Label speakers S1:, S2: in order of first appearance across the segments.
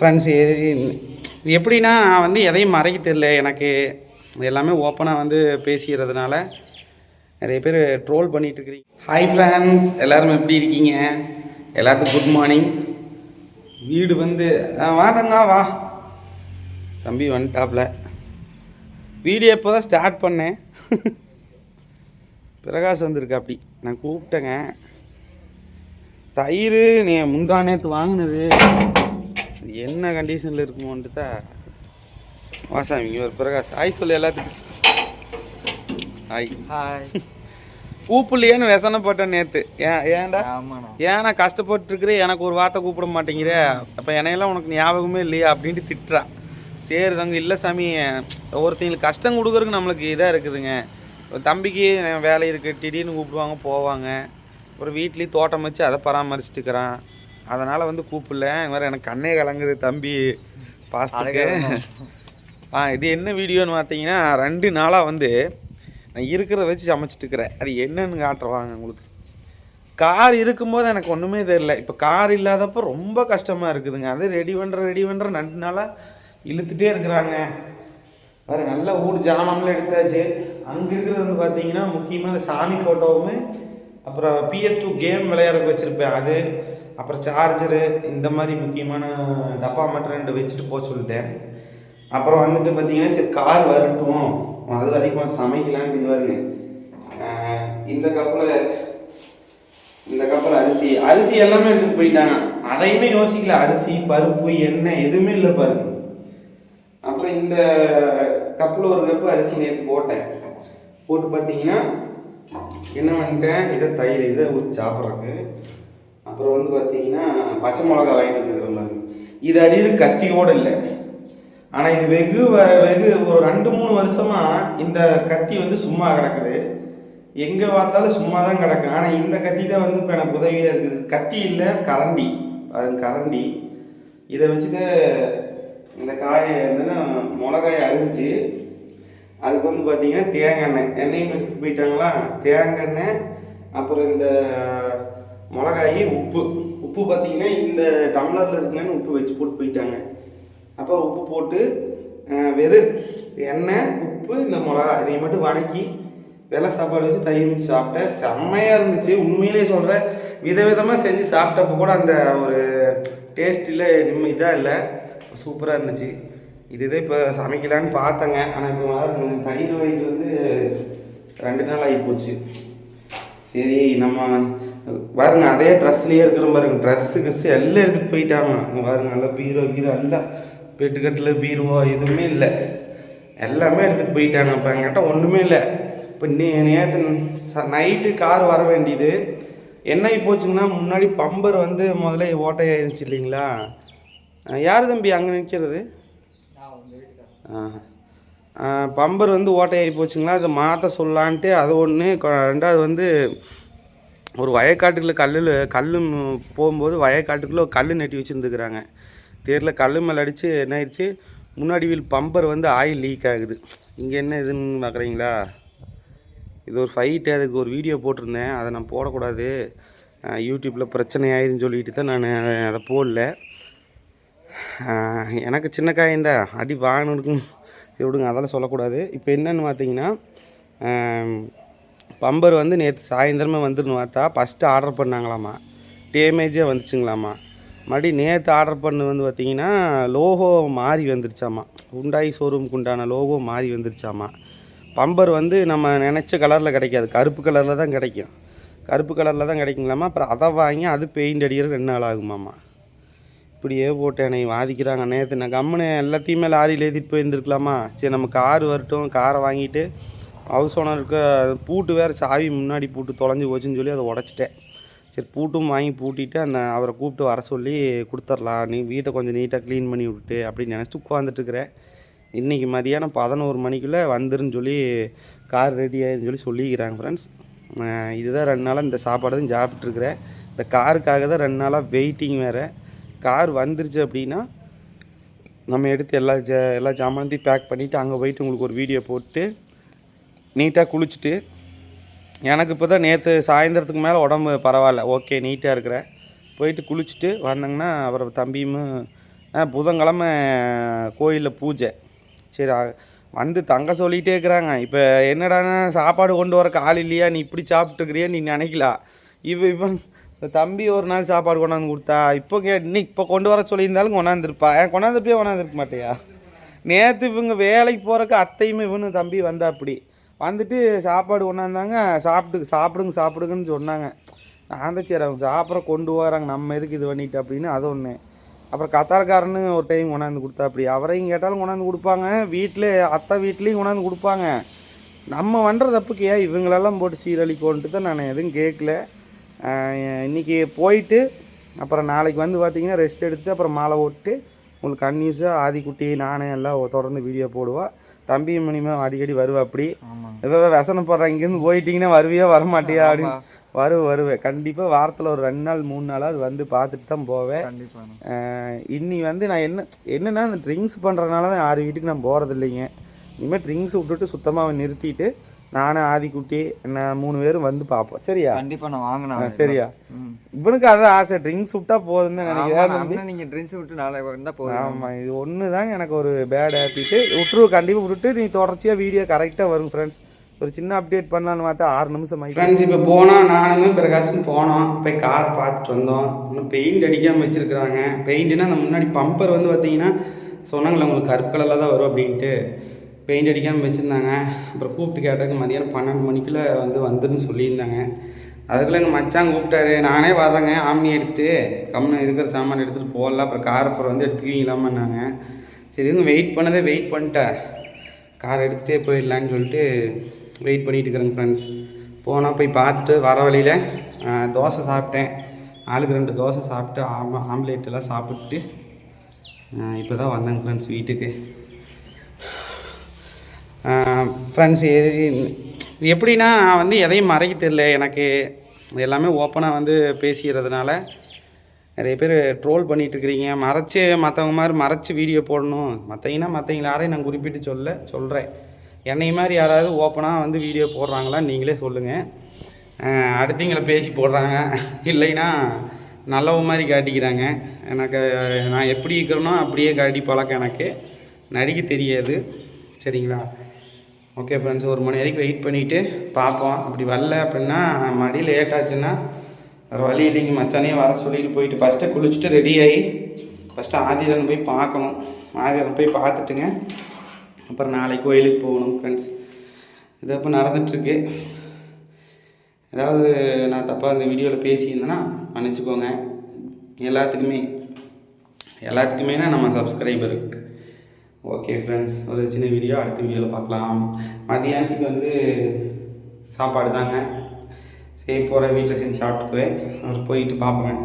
S1: Friends எப்படின்னா நான் வந்து எதையும் மறைக்க தெரில எனக்கு எல்லாமே ஓப்பனாக வந்து பேசிக்கிறதுனால நிறைய பேர் ட்ரோல் பண்ணிட்டு இருக்கிறீங்க ஹாய் ஃப்ரெண்ட்ஸ் எல்லோரும் எப்படி இருக்கீங்க? எல்லாத்துக்கும் குட் மார்னிங் வீடு வந்து ஆ, வாதங்க வா. தம்பி வந்துட்டாப்ல. வீடியோ இப்போ தான் ஸ்டார்ட் பண்ணேன்? பிரகாஷ் வந்திருக்கு அப்படி நான் கூப்பிட்டேங்க. தயிர் நீ முந்தா நேற்று வாங்கினது. என்ன கண்டிஷனில் இருக்குமோன்ட்டு தான் வாசாமி இங்கே ஒரு பிரகாஷ். ஹாய் சொல்லு எல்லாத்துக்கும். ஹாய்
S2: ஹாய்
S1: கூப்பிடலையேன்னு விசனப்பட்டேன் நேற்று ஏன் ஏன்டா?
S2: ஆமாண்ணா.
S1: ஏன் நான் கஷ்டப்பட்டுருக்குற எனக்கு ஒரு வார்த்தை கூப்பிட மாட்டேங்கிற. அப்போ என்னையெல்லாம் உனக்கு ஞாபகமே இல்லையா அப்படின்ட்டு திட்டுறா. சரி தங்க இல்லை சாமி ஒருத்தங்களுக்கு கஷ்டம் கொடுக்குறதுக்கு நம்மளுக்கு இதாக இருக்குதுங்க. தம்பிக்கு வேலை இருக்குது திடீர்னு கூப்பிடுவாங்க போவாங்க. அப்புறம் வீட்லேயும் தோட்டம் வச்சு அதை பராமரிச்சுட்டுக்கிறான். அதனால் வந்து கூப்பிடல. வேறு எனக்கு கண்ணே கலங்குது தம்பி. பாசத்துக்கு ஆ இது என்ன வீடியோன்னு பார்த்தீங்கன்னா ரெண்டு நாளாக வந்து நான் இருக்கிறத வச்சு சமைச்சிட்டு இருக்கிறேன். அது என்னன்னு காட்டுறவாங்க உங்களுக்கு. கார் இருக்கும்போது எனக்கு ஒன்றுமே தெரியல. இப்போ கார் இல்லாதப்போ ரொம்ப கஷ்டமாக இருக்குதுங்க. அது ரெடி பண்ணுற ரெடி பண்ணுற ரெண்டு நாளாக இழுத்துட்டே இருக்கிறாங்க. வேறு நல்ல ஊர் ஜாமான்லாம் எடுத்தாச்சு. அங்கே இருக்கிறது வந்து பார்த்தீங்கன்னா முக்கியமாக இந்த சாமி ஃபோட்டோவும் அப்புறம் பிஎஸ் டூ கேம் விளையாடுறதுக்கு வச்சுருப்பேன். அது அப்புறம் சார்ஜரு இந்த மாதிரி முக்கியமான டப்பா மட்டும் ரெண்டு வச்சுட்டு போக சொல்லிட்டேன். அப்புறம் வந்துட்டு பார்த்தீங்கன்னா சரி கார் வரட்டும். அது வரைக்கும் சமைக்கலான்னு சொல்லுவாருங்க இந்த கப்பில் இந்த கப்பில் அரிசி அரிசி எல்லாமே எடுத்துட்டு போயிட்டாங்க. அதையுமே யோசிக்கல. அரிசி பருப்பு எண்ணெய் எதுவுமே இல்லை பாருங்க. அப்புறம் இந்த கப்பில் ஒரு கப்பு அரிசி நேற்று போட்டேன். போட்டு பார்த்தீங்கன்னா என்ன பண்ணிட்டேன்? இதை தயிர் இதை ஊற்றி சாப்பிட்றதுக்கு அப்புறம் வந்து பார்த்தீங்கன்னா பச்சை மிளகா வாங்கிட்டு வந்துருக்கிற மாதிரி. இது அடியில் கத்தியோடு இல்லை. ஆனால் இது வெகு வ- வெகு ஒரு ரெண்டு மூணு வருஷமாக இந்த கத்தி வந்து சும்மா கிடக்குது. எங்கே பார்த்தாலும் சும்மா தான் கிடக்கும் ஆனால் இந்த கத்தி தான் வந்து இப்போ எனக்கு உதவியாக இருக்குது. கத்தி இல்லை கரண்டி. அது கரண்டி. இதை வச்சுட்டு இந்த காயை என்னென்னா மிளகாயை அரிஞ்சு அதுக்கு வந்து பார்த்தீங்கன்னா தேங்காய் எண்ணெய். எண்ணெயும் எடுத்துகிட்டு போயிட்டாங்களா? தேங்காய் எண்ணெய் அப்புறம் இந்த மிளகாயி உப்பு. உப்பு பார்த்தீங்கன்னா இந்த டம்ளரில் இருக்குன்னு உப்பு வச்சு போட்டு போயிட்டாங்க. அப்போ உப்பு போட்டு வெறும் எண்ணெய் உப்பு இந்த மிளகா இதை மட்டும் வதக்கி வெள்ளை சாப்பாடு வச்சு தயிர் வச்சு சாப்பிட்டேன். செம்மையாக இருந்துச்சு. உண்மையிலே சொல்கிறேன் விதவிதமாக செஞ்சு சாப்பிட்டப்போ கூட அந்த ஒரு டேஸ்ட்டில் நிம்மதியாக இதாக இல்லை. சூப்பராக இருந்துச்சு. இது இதே இப்போ சமைக்கலான்னு பார்த்தேங்க. ஆனால் இப்போ தயிர் வாங்கிட்டு வந்து ரெண்டு நாள் ஆகி போச்சு. சரி நம்ம பாருங்க அதே ட்ரெஸ்லேயே இருக்கிற பாருங்க ட்ரெஸ்ஸு கிஸ்ஸு எல்லாம் எடுத்துகிட்டு போயிட்டாங்க. பாருங்க நல்லா பீரோ கீரோ எல்லாம் பெட்டுக்கட்டில் பீரோ எதுவுமே இல்லை. எல்லாமே எடுத்துகிட்டு போயிட்டாங்க. இப்போ என்கிட்ட ஒன்றுமே இல்லை. இப்போ நே நேற்று நைட்டு கார் வர வேண்டியது. என்ன போச்சுங்கன்னா முன்னாடி பம்பர் வந்து முதல்ல ஓட்டையாயிருச்சு இல்லைங்களா? யார் தம்பி அங்கே நிற்கிறது பம்பர் வந்து ஓட்டையாகி போச்சுங்களா? அதை மாற்ற சொல்லான்ட்டு அது ஒன்று ரெண்டாவது வந்து ஒரு வயக்காட்டுக்குள்ள கல்லில் கல் போகும்போது வயக்காட்டுக்குள்ளே ஒரு கல் நட்டி வச்சுருந்துக்கிறாங்க தேரில் கல் மேலே அடித்து என்ன ஆயிடுச்சு முன்னாடி வீல் பம்பர் வந்து ஆயில் லீக் ஆகுது. இங்கே என்ன இதுன்னு பார்க்குறீங்களா இது ஒரு ஃபைட்டு அதுக்கு ஒரு வீடியோ போட்டிருந்தேன். அதை நான் போடக்கூடாது. யூடியூப்பில் பிரச்சனை ஆயிருன்னு சொல்லிட்டு தான் நான் அதை போடல. எனக்கு சின்ன காயம் அடி வாங்கணுக்கும் சரி விடுங்க அதெல்லாம் சொல்லக்கூடாது. இப்போ என்னென்னு பார்த்தீங்கன்னா பம்பர் வந்து நேற்று சாயந்தரமே வந்துருன்னு பார்த்தா ஃபஸ்ட்டு ஆர்டர் பண்ணாங்களாம்மா டேமேஜே வந்துச்சுங்களாம்மா மறுபடியும் நேற்று ஆர்டர் பண்ணு வந்து பார்த்தீங்கன்னா லோகோ மாறி வந்துருச்சாம்மா உண்டாய் ஷோரூமுக்கு உண்டான லோகோ மாறி வந்துருச்சாம்மா பம்பர் வந்து நம்ம நினச்ச கலரில் கிடைக்காது. கருப்பு கலரில் தான் கிடைக்கும். கருப்பு கலரில் தான் கிடைக்குங்களாம்மா அப்புறம் அதை வாங்கி அது பெயிண்ட் அடிக்கிறது ரெண்டு நாள் ஆகுமாம்மா இப்படியே போட்டு என்னை வாதிக்கிறாங்க. நேற்று நான் கம்முன்னு எல்லாத்தையுமே லாரியில் ஏற்றிட்டு போயிருந்துருக்கலாமா. சரி நம்ம கார் வரட்டும். காரை வாங்கிட்டு ஹவுஸ் ஓனருக்கு பூட்டு வேறு சாவி முன்னாடி பூட்டு தொலைஞ்சி போச்சுன்னு சொல்லி அதை உடச்சிட்டேன். சரி பூட்டும் வாங்கி பூட்டிட்டு அந்த அவரை கூப்பிட்டு வர சொல்லி கொடுத்துர்லாம். நீ வீட்டை கொஞ்சம் நீட்டாக க்ளீன் பண்ணி விட்டு அப்படின்னு நினச்சிட்டு உட்காந்துட்டுருக்கிறேன் இன்றைக்கி மதியானம் பதினோரு மணிக்குள்ளே வந்துருன்னு சொல்லி கார் ரெடி ஆயிருன்னு சொல்லி சொல்லிக்கிறாங்க ஃப்ரெண்ட்ஸ் இதுதான் ரெண்டு நாளாக இந்த சாப்பாடு தான் சாப்பிட்ருக்குறேன் இந்த காருக்காக தான் ரெண்டு நாளாக வெயிட்டிங் வேறு. கார் வந்துருச்சு அப்படின்னா நம்ம எடுத்து எல்லா ஜ எல்லா ஜாமானத்தையும் பேக் பண்ணிவிட்டு அங்கே போயிட்டு உங்களுக்கு ஒரு வீடியோ போட்டு நீட்டாக குளிச்சுட்டு எனக்கு இப்போ தான் நேற்று சாயந்தரத்துக்கு மேலே உடம்பு பரவாயில்ல. ஓகே நீட்டாக இருக்கிறேன். போயிட்டு குளிச்சுட்டு வந்தேங்கன்னா அப்புறம் தம்பியும் ஆ புதன்கிழமை கோயிலில் பூஜை. சரி வந்து தங்க சொல்லிகிட்டே இருக்கிறாங்க. இப்போ என்னடான்னா சாப்பாடு கொண்டு வரக்கு ஆள் இல்லையா? நீ இப்படி சாப்பிட்டுக்கிறியா நீ நினைக்கலாம் இவ இவன் தம்பி ஒரு நாள் சாப்பாடு கொண்டாந்து கொடுத்தா இப்போ கே இன்னைக்கு இப்போ கொண்டு வர சொல்லியிருந்தாலும் கொண்டாந்துருப்பா. ஏன் கொண்டாந்துருப்பே கொண்டாந்துருக்க மாட்டியா? நேற்று இவங்க வேலைக்கு போகிறக்கு அத்தையும் இவனு தம்பி வந்தா அப்படி. வந்துட்டு சாப்பாடு கொண்டாந்தாங்க. சாப்பிட்டு சாப்பிடுங்க சாப்பிடுங்கன்னு சொன்னாங்க. நான் தான் சரி அவங்க சாப்பிட்ற கொண்டு வராங்க நம்ம எதுக்கு இது பண்ணிட்டு அப்படின்னு அது ஒன்று அப்புறம் கத்தாரக்காரன்னு ஒரு டைம் கொண்டாந்து கொடுத்தா அப்படி. அவரையும் கேட்டாலும் கொண்டாந்து கொடுப்பாங்க. வீட்டில் அத்தை வீட்லேயும் கொண்டாந்து கொடுப்பாங்க. நம்ம பண்ணுற தப்புக்கு ஏன் இவங்களெல்லாம் போட்டு சீரழிக்கோன்ட்டு தான் நான் எதுவும் கேட்கல. இன்றைக்கி இன்னைக்கு போயிட்டு அப்புறம் நாளைக்கு வந்து பார்த்திங்கன்னா ரெஸ்ட் எடுத்து அப்புறம் மாலை ஓட்டு உங்களுக்கு கன்னியூஸாக ஆதிக்குட்டி நானே எல்லாம் தொடர்ந்து வீடியோ போடுவா. தம்பி மணிமா அடிக்கடி வருவா அப்படி. இப்போ வேசனை போடுறேன் இங்கேருந்து போயிட்டீங்கன்னா வருவியா வர மாட்டியா அப்படின்னு. வருவேன் வருவேன் கண்டிப்பாக வாரத்தில் ஒரு ரெண்டு நாள் மூணு நாளாவது வந்து பார்த்துட்டு தான் போவேன். இன்னி வந்து நான் என்ன என்னென்னா இந்த ட்ரிங்க்ஸ் பண்ணுறதுனால தான் யார் வீட்டுக்கு நான் போகிறது இல்லைங்க இனிமேல் ட்ரிங்க்ஸ் விட்டுட்டு சுத்தமாக நிறுத்திட்டு நானும் ஆதிக்குட்டி நான் மூணு பேரும் வந்து பார்ப்போம். சரியா?
S2: கண்டிப்பா நான் வாங்கினேன்.
S1: சரியா? இவனுக்கு அதான் ஆசை ட்ரிங்க்ஸ் விட்டா போதுன்னு தான் நினைக்கிறேன்.
S2: அண்ணா நீங்க ட்ரிங்க்ஸ் விட்டு நாளை வந்தா போதும்.
S1: ஆமாம் இது ஒன்று தான் எனக்கு ஒரு பேட் ஹேப்பிட்டு விட்டுரு கண்டிப்பாக விட்டுட்டு நீ தொடர்ச்சியாக வீடியோ கரெக்டாக வரும் ஃப்ரெண்ட்ஸ் ஒரு சின்ன அப்டேட் பண்ணலான்னு பார்த்தா ஆறு நிமிஷம் ஆகி ஃப்ரெண்ட்ஸ் இப்போ போனோம் நானுமே பிரகாஷும் போனோம். போய் கார் பார்த்துட்டு வந்தோம். இன்னும் பெயிண்ட் அடிக்காமல் வச்சுருக்குறாங்க. பெயிண்ட்னா அந்த முன்னாடி பம்பர் வந்து பார்த்தீங்கன்னா சொன்னாங்களே உங்களுக்கு கருப்பு கலரில் தான் வரும் அப்படின்ட்டு. பெயிண்ட் அடிக்காமல் வச்சுருந்தாங்க. அப்புறம் கூப்பிட்டு கேட்டதுக்கு மதியானம் பன்னெண்டு மணிக்குள்ளே வந்து வந்துருன்னு சொல்லியிருந்தாங்க. அதுக்குள்ளே எங்கள் மச்சான் கூப்பிட்டாரு. நானே வர்றேங்க. ஆம்னி எடுத்துகிட்டு கம்முன்னு இருக்கிற சாமான் எடுத்துகிட்டு போகல. அப்புறம் கார் அப்புறம் வந்து எடுத்துக்கிங்களாமன்னாங்க சரி இவங்க வெயிட் பண்ணதே வெயிட் பண்ணிட்டேன் கார் எடுத்துகிட்டே போயிடலான்னு சொல்லிட்டு வெயிட் பண்ணிகிட்டு இருக்கிறேங்க ஃப்ரெண்ட்ஸ் போனால் போய் பார்த்துட்டு வர வழியில் தோசை சாப்பிட்டேன். ஆளுக்கு ரெண்டு தோசை சாப்பிட்டு ஆம் ஆம்லேட் எல்லாம் சாப்பிட்டு இப்போ தான் வந்தேங்க ஃப்ரெண்ட்ஸ் வீட்டுக்கு. ஃப்ரெண்ட்ஸ் எப்படின்னா நான் வந்து எதையும் மறைக்க தெரியல. எனக்கு எல்லாமே ஓப்பனாக வந்து பேசிக்கிறதுனால நிறைய பேர் ட்ரோல் பண்ணிகிட்ருக்கிறீங்க மறைச்சி மற்றவங்க மாதிரி மறைச்சு வீடியோ போடணும். மற்றவங்கன்னா மற்றவங்க யாரையும் நான் குறிப்பிட்டு சொல்ல சொல்கிறேன் என்னை மாதிரி யாராவது ஓப்பனாக வந்து வீடியோ போடுறாங்களா நீங்களே சொல்லுங்கள் அடுத்தவங்கள பேசி போடுறாங்க. இல்லைன்னா நல்லவ மாதிரி காட்டிக்கிறாங்க. எனக்கு நான் எப்படி இருக்கிறேனோ அப்படியே காட்டி பழக்கம் எனக்கு. நடிக்க தெரியாது. சரிங்களா? ஓகே ஃப்ரெண்ட்ஸ் ஒரு மணி வரைக்கும் வெயிட் பண்ணிவிட்டு பார்ப்போம். அப்படி வரல அப்படின்னா மடி லேட் ஆச்சுன்னா வேறு வழி இல்லைங்க. மச்சானே வர சொல்லிட்டு போயிட்டு ஃபஸ்ட்டு குளிச்சுட்டு ரெடி ஆகி ஃபஸ்ட்டு ஆதிரன் போய் பார்க்கணும். ஆதிரன் போய் பார்த்துட்டுங்க. அப்புறம் நாளைக்கு கோயிலுக்கு போகணும் ஃப்ரெண்ட்ஸ் இது அப்போ நடந்துட்டுருக்கு. ஏதாவது நான் தப்பாக இந்த வீடியோவில் பேசியிருந்தேன்னா மன்னிச்சுக்கோங்க. எல்லாத்துக்குமே எல்லாத்துக்குமே நம்ம சப்ஸ்கிரைபருக்கு ஓகே ஃப்ரெண்ட்ஸ் ஒரு சின்ன வீடியோ அடுத்த வீடியோவில் பார்க்கலாம். மதியானத்துக்கு வந்து சாப்பாடு தாங்க. சரி போகிற வீட்டில் செஞ்சு சாப்பிட்டுக்குவேன் அவர் போயிட்டு பார்ப்பேன்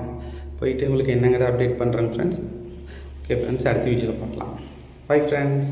S1: போயிட்டு உங்களுக்கு என்னங்கிறத அப்டேட் பண்ணுறேன் ஃப்ரெண்ட்ஸ் ஓகே ஃப்ரெண்ட்ஸ் அடுத்த வீடியோவில் பார்க்கலாம். Bye friends